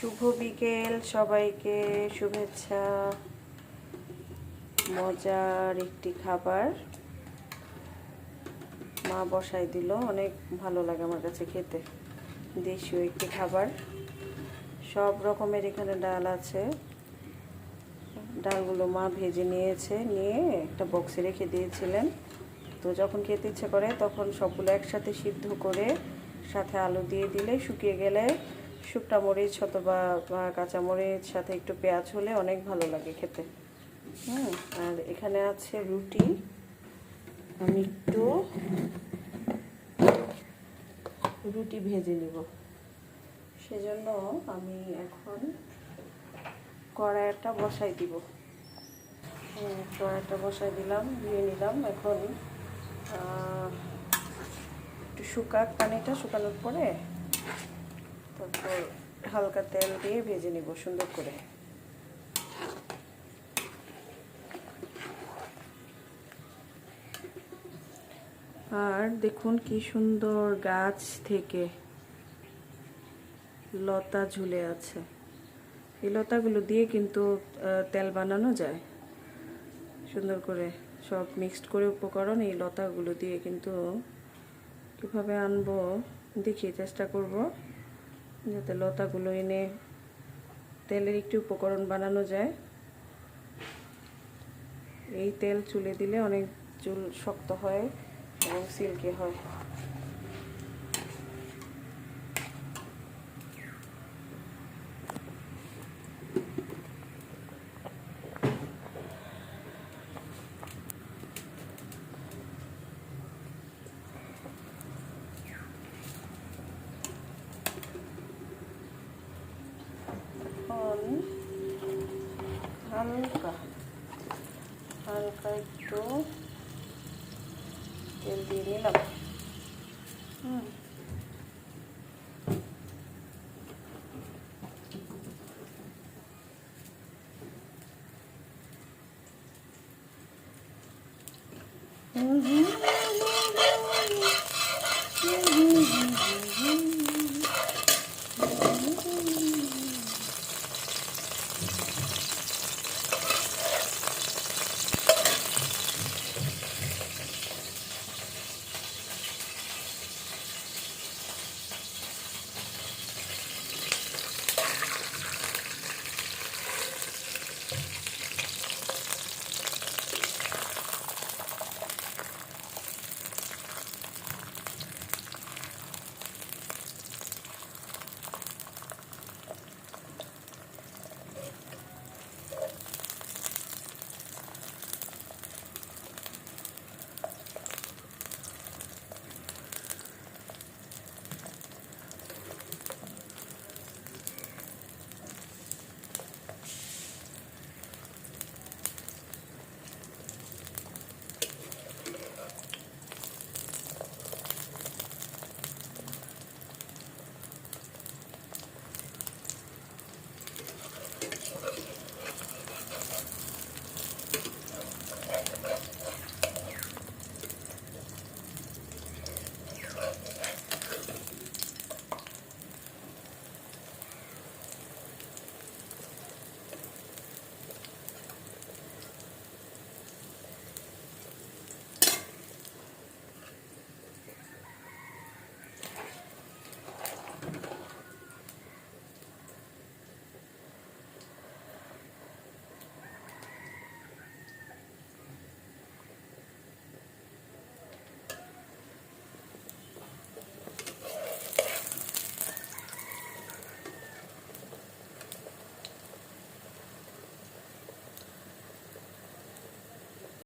শুভ বিকেল, সবাইকে শুভেচ্ছা। মজার একটি খাবার। মা বসাই দিল, অনেক ভালো লাগে আমার কাছে খেতে। দেশীয় একটি খাবার। সব রকমের এখানে ডাল আছে। ডালগুলো মা ভেজে নিয়েছে, নিয়ে একটা বক্সে রেখে দিয়েছিলেন। তো যখন খেতে ইচ্ছে করে, তখন সবগুলো একসাথে সিদ্ধ করে, সাথে আলু দিয়ে দিলে, শুকিয়ে গেলে শুকনা মরিচ অথবা বা কাঁচা মরিচ সাথে একটু পেঁয়াজ হলে অনেক ভালো লাগে খেতে। হুম আর এখানে আছে রুটি। আমি একটু রুটি ভেজে নেব। সেজন্য আমি এখন কড়াইটা বসাই দিব। হুম, কড়াইটা বসাই দিলাম ধুয়ে নিলাম। এখন একটু শুকাক পানিটা শুকানোর পরে তারপর হালকা তেল দিয়ে ভেজে নিব, সুন্দর করে। আর দেখুন কি সুন্দর গাছ থেকে লতা ঝুলে আছে। এই লতাগুলো দিয়ে কিন্তু তেল বানানো যায়। সুন্দর করে সব মিক্সড করে উপকরণ এই লতাগুলো দিয়ে কিন্তু কীভাবে আনব দেখি চেষ্টা করব। যাতে লতাগুলো এনে তেলের একটি উপকরণ বানানো যায়। এই তেল চুলে দিলে অনেক চুল শক্ত হয় এবং সিল্কি হয় এখন হালকা হালকা একটু তেল দিয়ে নিলাম হুম